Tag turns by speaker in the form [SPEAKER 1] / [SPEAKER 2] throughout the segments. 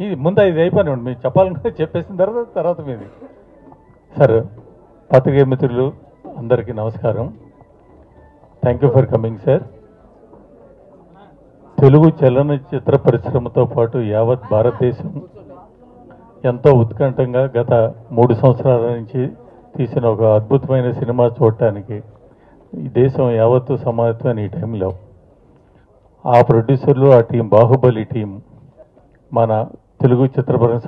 [SPEAKER 1] ఇది ముందు ఇది అయిపోయినండి మీరు చెప్పాలనుకుంటే చెప్పేసిన తర్వాత తర్వాత మీది. సార్ పత్రికా మిత్రులు అందరికీ నమస్కారం. Thank you for coming sir Telugu చలనచిత్ర పరిశ్రమతో పాటు యావత్ భారతదేశం ఎంతో ఉత్కంఠంగా గత మూడు సంవత్సరాల నుంచి తీసిన ఒక అద్భుతమైన సినిమా చూడటానికి ఈ దేశం యావత్తు సమాయత్తమైన ఈ టైంలో. ఆ ప్రొడ్యూసర్లు ఆ టీం బాహుబలి టీం మన తెలుగు చిత్ర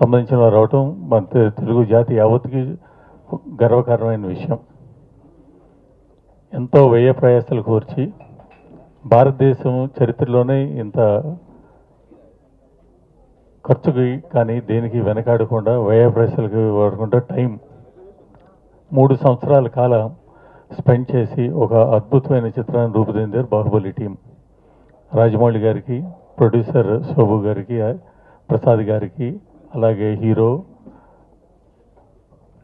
[SPEAKER 1] సంబంధించిన వారు అవటం మన తెలుగు జాతి యావత్తుకి గర్వకారణమైన విషయం. ఎంతో వ్యయ ప్రయాసాలు కోర్చి భారతదేశం చరిత్రలోనే ఇంత ఖర్చుకి కానీ దేనికి వెనకాడకుండా వ్యయ ప్రయాసాలకి వాడకుండా టైం మూడు సంవత్సరాల కాలం స్పెండ్ చేసి ఒక అద్భుతమైన చిత్రాన్ని రూపుదిద్దారు బాహుబలి టీం. రాజమౌళి గారికి ప్రొడ్యూసర్ శోభు గారికి ప్రసాద్ గారికి అలాగే హీరో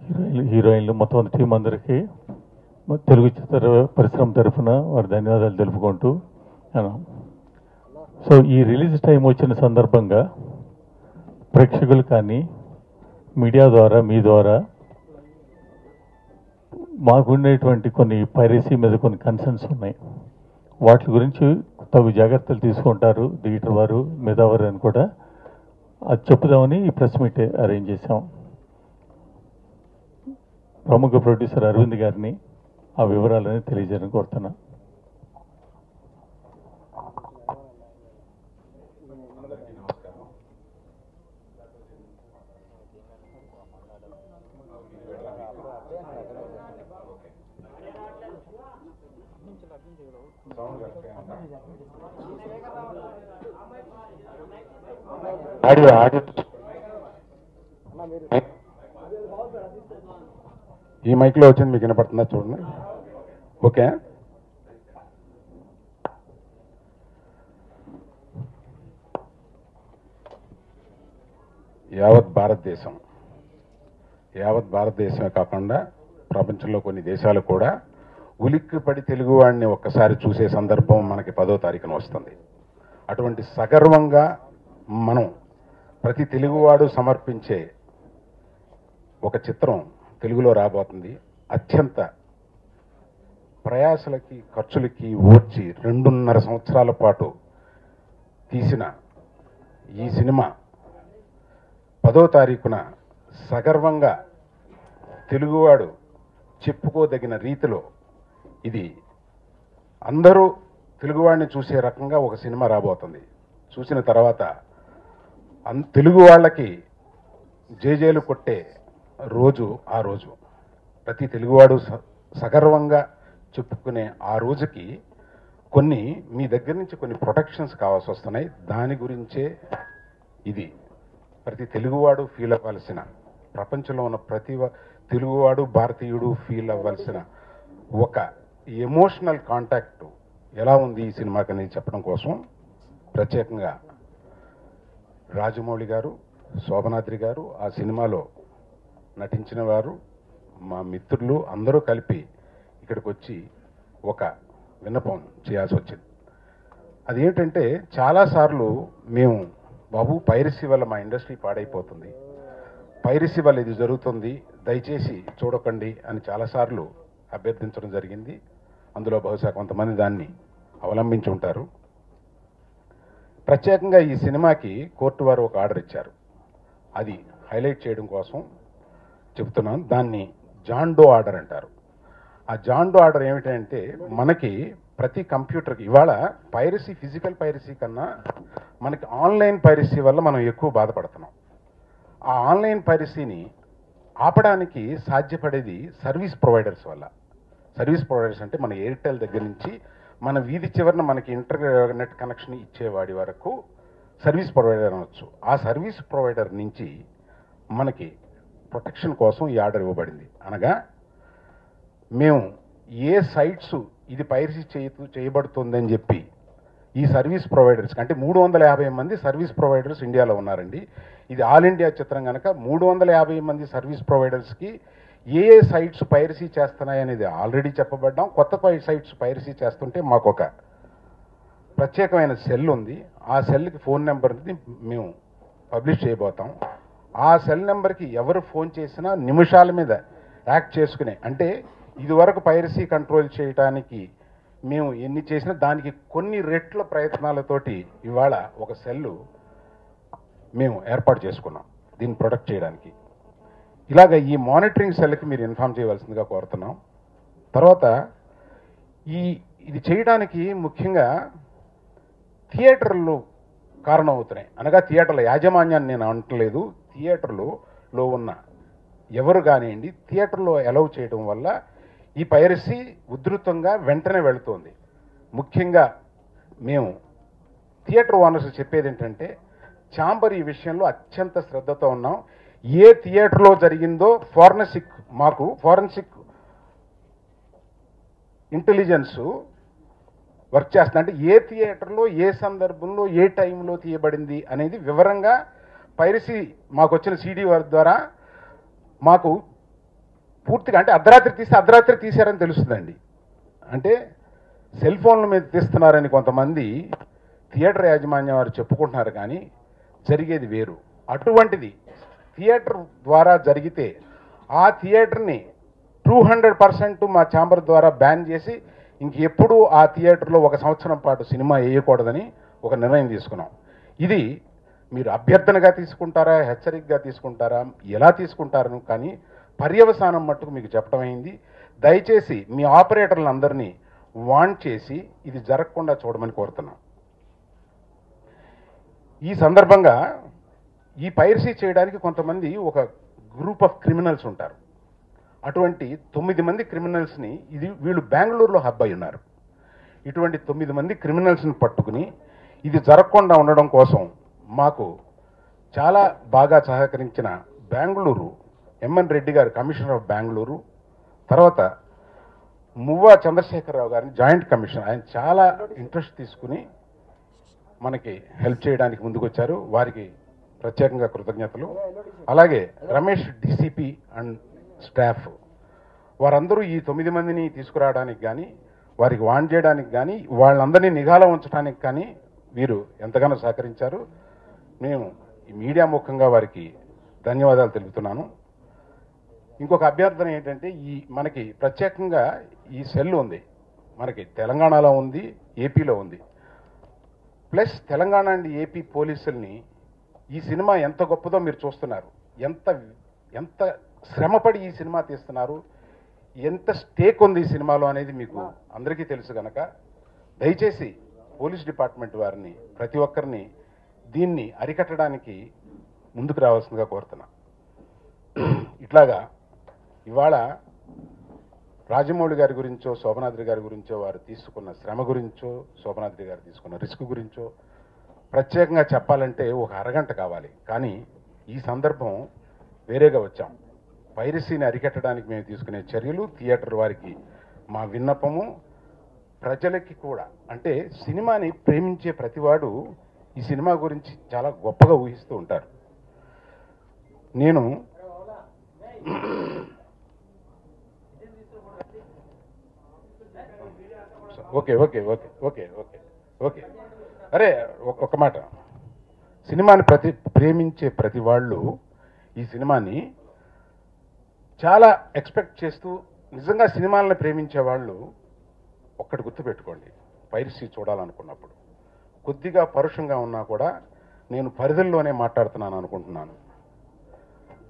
[SPEAKER 1] హీరోయిన్లు హీరోయిన్లు మొత్తం టీం అందరికీ తెలుగు చిత్ర పరిశ్రమ తరఫున వారి ధన్యవాదాలు తెలుపుకుంటూ సో ఈ రిలీజ్ టైం వచ్చిన సందర్భంగా ప్రేక్షకులు కానీ మీడియా ద్వారా మీ ద్వారా మాకుండేటువంటి కొన్ని పైరసీ మీద కొన్ని కన్సర్న్స్ ఉన్నాయి. వాటి గురించి తగు జాగ్రత్తలు తీసుకుంటారు థియేటర్ వారు మిగతావారు అని కూడా. అది చెప్పుదామని ఈ ప్రెస్ మీట్ అరేంజ్ చేశాం. ప్రముఖ ప్రొడ్యూసర్ అరవింద్ గారిని ఆ వివరాలని తెలియజేయడం కోరుతున్నా.
[SPEAKER 2] Audio audio. ఈ మైక్లో వచ్చింది మీకు వినపడుతుందా చూడండి. ఓకే. యావత్ భారతదేశం. యావత్ భారతదేశమే కాకుండా ప్రపంచంలో కొన్ని దేశాలు కూడా ఉలిక్కిపడి తెలుగువాడిని ఒక్కసారి చూసే సందర్భం మనకి పదో తారీఖున వస్తుంది. అటువంటి సగర్వంగా మనం ప్రతి తెలుగువాడు సమర్పించే ఒక చిత్రం తెలుగులో రాబోతుంది. అత్యంత ప్రయాసలకి ఖర్చులకి ఓర్చి రెండున్నర సంవత్సరాల పాటు తీసిన ఈ సినిమా పదో తారీఖున సగర్వంగా తెలుగువాడు చెప్పుకోదగిన రీతిలో ఇది అందరూ తెలుగువాడిని చూసే రకంగా ఒక సినిమా రాబోతుంది. చూసిన తర్వాత అన్ తెలుగు వాళ్ళకి జేజేలు కొట్టే రోజు ఆ రోజు. ప్రతి తెలుగువాడు స- సగర్వంగా చెప్పుకునే ఆ రోజుకి కొన్ని మీ దగ్గర నుంచి కొన్ని ప్రొటెక్షన్స్ కావాల్సి వస్తున్నాయి. దాని గురించే ఇది. ప్రతి తెలుగువాడు ఫీల్ అవ్వాల్సిన ప్రపంచంలో ఉన్న ప్రతి వ- తెలుగువాడు భారతీయుడు ఫీల్ అవ్వాల్సిన ఒక ఎమోషనల్ కాంటాక్ట్ ఎలా ఉంది ఈ సినిమాకి అనేది చెప్పడం కోసం ప్రత్యేకంగా రాజమౌళి గారు శోభనాద్రి గారు ఆ సినిమాలో నటించిన వారు మా మిత్రులు అందరూ కలిపి ఇక్కడికి వచ్చి ఒక విన్నపం చేయాల్సి వచ్చింది. అదేంటంటే చాలాసార్లు మేము బాబు పైరసీ వల్ల మా ఇండస్ట్రీ పాడైపోతుంది. పైరసీ వల్ల ఇది జరుగుతుంది. దయచేసి చూడకండి అని చాలాసార్లు అభ్యర్థించడం జరిగింది. అందులో బహుశా కొంతమంది దాన్ని అవలంబించి ఉంటారు. ప్రత్యేకంగా ఈ సినిమాకి కోర్టు వారు ఒక ఆర్డర్ ఇచ్చారు. అది హైలైట్ చేయడం కోసం చెప్తున్నాను. దాన్ని జాండో ఆర్డర్ అంటారు. ఆ జాండో ఆర్డర్ ఏమిటంటే మనకి ప్రతి కంప్యూటర్కి ఇవాళ పైరసీ ఫిజికల్ పైరసీ కన్నా మనకి ఆన్లైన్ పైరసీ వల్ల మనం ఎక్కువ బాధపడుతున్నాం. ఆ ఆన్లైన్ పైరసీని ఆపడానికి సాధ్యపడేది సర్వీస్ ప్రొవైడర్స్ వల్ల. సర్వీస్ ప్రొవైడర్స్ అంటే మన ఎయిర్టెల్ దగ్గర నుంచి మన వీధి చివరన మనకి ఇంటర్నెట్ కనెక్షన్ ఇచ్చేవాడి వరకు సర్వీస్ ప్రొవైడర్ అనవచ్చు ఆ సర్వీస్ ప్రొవైడర్ నుంచి మనకి ప్రొటెక్షన్ కోసం ఈ ఆర్డర్ ఇవ్వబడింది. అనగా మేము ఏ సైట్స్ ఇది పైరసీ చేయు చేయబడుతుందని చెప్పి ఈ సర్వీస్ ప్రొవైడర్స్ అంటే మూడు వందల యాభై మంది సర్వీస్ ప్రొవైడర్స్ ఇండియాలో ఉన్నారండి. ఇది ఆల్ ఇండియా చిత్రం కనుక మూడు వందల యాభై మంది సర్వీస్ ప్రొవైడర్స్కి ఏ ఏ సైట్స్ పైరసీ చేస్తున్నాయి అనేది ఆల్రెడీ చెప్పబడ్డాం. కొత్త పై సైట్స్ పైరసీ చేస్తుంటే మాకు ఒక ప్రత్యేకమైన సెల్ ఉంది. ఆ సెల్కి ఫోన్ నెంబర్ని మేము పబ్లిష్ చేయబోతాం. ఆ సెల్ నెంబర్కి ఎవరు ఫోన్ చేసినా నిమిషాల మీద యాక్ట్ చేసుకునే అంటే ఇదివరకు పైరసీ కంట్రోల్ చేయడానికి మేము ఎన్ని చేసినా దానికి కొన్ని రెట్ల ప్రయత్నాలతోటి ఇవాళ ఒక సెల్లు మేము ఏర్పాటు చేసుకున్నాం. దీన్ని ప్రొటెక్ట్ చేయడానికి. ఇలాగ ఈ మానిటరింగ్ సెల్కి మీరు ఇన్ఫామ్ చేయవలసిందిగా కోరుతున్నాం. తర్వాత ఈ ఇది చేయడానికి ముఖ్యంగా థియేటర్లు కారణం అవుతున్నాయి అనగా థియేటర్ల యాజమాన్యాన్ని నేను అంటలేదు థియేటర్లు లో ఉన్న ఎవరు కానివ్వండి థియేటర్లో అలౌ చేయడం వల్ల ఈ పైరసీ ఉధృతంగా వెంటనే వెళుతోంది. ముఖ్యంగా మేము థియేటర్ ఓనర్స్ చెప్పేది ఏంటంటే ఛాంబర్ ఈ విషయంలో అత్యంత శ్రద్ధతో ఉన్నాం. ఏ థియేటర్లో జరిగిందో ఫారెన్సిక్ మాకు ఫారెన్సిక్ ఇంటెలిజెన్స్ వర్క్ చేస్తుంది. అంటే ఏ థియేటర్లో ఏ సందర్భంలో ఏ టైంలో తీయబడింది అనేది వివరంగా పైరసీ మాకు వచ్చిన సీడీ ద్వారా మాకు పూర్తిగా అంటే అర్ధరాత్రి తీసి అర్ధరాత్రి తీశారని తెలుస్తుందండి. అంటే సెల్ ఫోన్ల మీద తీస్తున్నారని కొంతమంది థియేటర్ యాజమాన్యం వారు చెప్పుకుంటున్నారు కానీ జరిగేది వేరు. అటువంటిది థియేటర్ ద్వారా జరిగితే ఆ థియేటర్ని టూ హండ్రెడ్ పర్సెంట్ మా ఛాంబర్ ద్వారా బ్యాన్ చేసి ఇంకెప్పుడు ఆ థియేటర్లో ఒక సంవత్సరం పాటు సినిమా వేయకూడదని ఒక నిర్ణయం తీసుకున్నాం. ఇది మీరు అభ్యర్థనగా తీసుకుంటారా హెచ్చరికగా తీసుకుంటారా ఎలా తీసుకుంటారని కానీ పర్యవసానం మట్టుకు మీకు చెప్పడం అయింది. దయచేసి మీ ఆపరేటర్లందరినీ వాన్ చేసి ఇది జరగకుండా చూడమని కోరుతున్నాం. ఈ సందర్భంగా ఈ పైరసీ చేయడానికి కొంతమంది ఒక గ్రూప్ ఆఫ్ క్రిమినల్స్ ఉంటారు. అటువంటి తొమ్మిది మంది క్రిమినల్స్ని ఇది వీళ్ళు బెంగళూరులో హబ్ అయి ఉన్నారు. ఇటువంటి తొమ్మిది మంది క్రిమినల్స్ని పట్టుకుని ఇది జరగకుండా ఉండడం కోసం మాకు చాలా బాగా సహకరించిన బెంగళూరు ఎంఎన్ రెడ్డి గారు కమిషనర్ ఆఫ్ బెంగళూరు తర్వాత మువ్వా చంద్రశేఖరరావు గారిని జాయింట్ కమిషనర్ ఆయన చాలా ఇంట్రెస్ట్ తీసుకుని మనకి హెల్ప్ చేయడానికి ముందుకొచ్చారు. వారికి ప్రత్యేకంగా కృతజ్ఞతలు. అలాగే రమేష్ డిసిపి అండ్ స్టాఫ్. వారందరూ ఈ తొమ్మిది మందిని తీసుకురావడానికి కానీ వారికి వాన్ చేయడానికి కానీ వాళ్ళందరినీ నిఘాలో ఉంచడానికి కానీ వీరు ఎంతగానో సహకరించారు. మేము ఈ మీడియా ముఖంగా వారికి ధన్యవాదాలు తెలుపుతున్నాను. ఇంకొక అభ్యర్థన ఏంటంటే ఈ మనకి ప్రత్యేకంగా ఈ సెల్ ఉంది. మనకి తెలంగాణలో ఉంది ఏపీలో ఉంది. ప్లస్ తెలంగాణ అండ్ ఏపీ పోలీసుల్ని ఈ సినిమా ఎంత గొప్పదో మీరు చూస్తున్నారు. ఎంత ఎంత శ్రమపడి ఈ సినిమా తీస్తున్నారు. ఎంత స్టేక్ ఉంది ఈ సినిమాలో అనేది మీకు అందరికీ తెలుసు కనుక దయచేసి పోలీస్ డిపార్ట్మెంట్ వారిని ప్రతి ఒక్కరిని దీన్ని అరికట్టడానికి ముందుకు రావాల్సిందిగా కోరుతున్నా. ఇట్లాగా ఇవాళ రాజమౌళి గారి గురించో శోభనాద్రి గారి గురించో వారు తీసుకున్న శ్రమ గురించో శోభనాద్రి గారు తీసుకున్న రిస్క్ గురించో ప్రత్యేకంగా చెప్పాలంటే ఒక అరగంట కావాలి. కానీ ఈ సందర్భం వేరేగా వచ్చాం. పైరసీని అరికట్టడానికి మేము తీసుకునే చర్యలు థియేటర్ వారికి మా విన్నపము ప్రజలకి కూడా. అంటే సినిమాని ప్రేమించే ప్రతివాడు ఈ సినిమా గురించి చాలా గొప్పగా ఊహిస్తూ ఉంటారు. నేను okay okay okay okay okay okay. అరే ఒక- ఒక మాట. సినిమాని ప్రతి ప్రేమించే ప్రతి వాళ్ళు ఈ సినిమాని చాలా ఎక్స్పెక్ట్ చేస్తూ నిజంగా సినిమాలను ప్రేమించే వాళ్ళు ఒక్కటి గుర్తుపెట్టుకోండి. పైరసీ చూడాలనుకున్నప్పుడు. కొద్దిగా పరుషంగా ఉన్నా కూడా నేను పరిధుల్లోనే మాట్లాడుతున్నాను అనుకుంటున్నాను.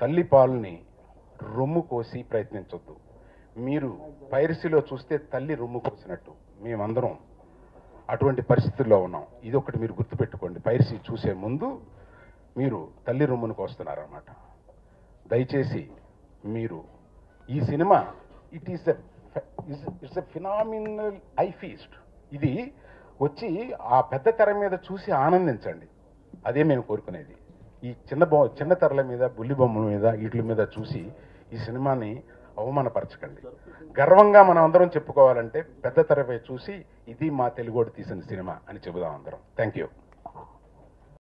[SPEAKER 2] తల్లి పాలుని రొమ్ము కోసి ప్రయత్నించొద్దు. మీరు పైరసీలో చూస్తే తల్లి రొమ్ము కోసినట్టు. మేమందరం అటువంటి పరిస్థితుల్లో ఉన్నాం. ఇది ఒకటి మీరు గుర్తుపెట్టుకోండి. పైరసీ చూసే ముందు మీరు తల్లి రొమ్మును వస్తున్నారన్నమాట. దయచేసి మీరు ఈ cinema it is it's a phenomenal eye feast ఇది వచ్చి ఆ పెద్ద తెర మీద చూసి ఆనందించండి. అదే మేము కోరుకునేది. ఈ చిన్న బొమ్మ చిన్న తెరల మీద బుల్లి బొమ్మల మీద వీటి మీద చూసి ఈ సినిమాని అవమానపరచకండి. గర్వంగా మనం అందరం చెప్పుకోవాలంటే పెద్ద తెరపై చూసి ఇది మా తెలుగోడు తీసిన సినిమా అని చెబుదాం అందరం. Thank you